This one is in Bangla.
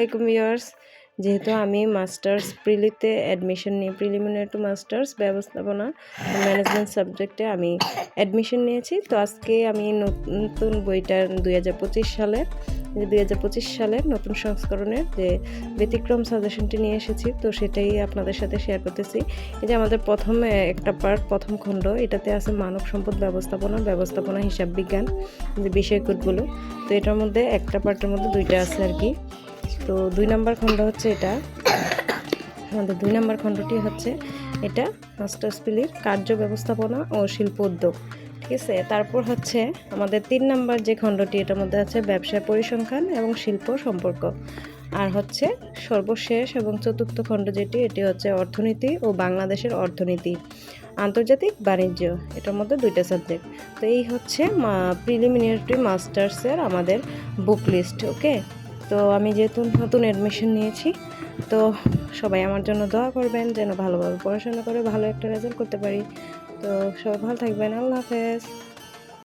আলাইকুম ভিউয়ার্স। যেহেতু আমি মাস্টার্স প্রিলিতে অ্যাডমিশন নিয়ে প্রিলিমিনারি টু মাস্টার্স ব্যবস্থাপনা ম্যানেজমেন্ট সাবজেক্টে আমি অ্যাডমিশন নিয়েছি। তো আজকে আমি নতুন বইটা দুই হাজার পঁচিশ সালের দুই হাজার পঁচিশ সালের নতুন সংস্করণের যে ব্যতিক্রম সাজেশনটি নিয়ে এসেছি, তো সেটাই আপনাদের সাথে শেয়ার করতেছি। এই যে আমাদের প্রথম একটা পার্ট প্রথম খণ্ড, এটাতে আছে মানব সম্পদ ব্যবস্থাপনা ব্যবস্থাপনা হিসাব বিজ্ঞান, যে বিষয়কোডগুলো তো এটার মধ্যে একটা পার্টের মধ্যে দুইটা আছে আর কি। তো দুই নাম্বার খণ্ড হচ্ছে এটা। আমাদের দুই নাম্বার খণ্ডটি হচ্ছে এটা মাস্টার্স পিলির কার্য ব্যবস্থাপনা ও শিল্প উদ্যোগ। ঠিক আছে? তারপর হচ্ছে আমাদের তিন নাম্বার যে খণ্ডটি, এটার মধ্যে আছে ব্যবসা পরিসংখ্যান এবং শিল্প সম্পর্ক। আর হচ্ছে সর্বশেষ এবং চতুর্থ খণ্ড যেটি, এটি হচ্ছে অর্থনীতি ও বাংলাদেশের অর্থনীতি। আন্তর্জাতিক বাণিজ্য, এটার মধ্যে দুইটা সাবজেক্ট তো এই হচ্ছে প্রিলিমিনারি মাস্টার্সের আমাদের বুক লিস্ট ওকে তো আমি যেহেতু নতুন অ্যাডমিশন নিয়েছি, তো সবাই আমার জন্য দোয়া করবেন যেন ভালোভাবে পড়াশোনা করে ভালো একটা রেজাল্ট করতে পারি। তো সবাই ভালো থাকবেন। আল্লাহ হাফেজ।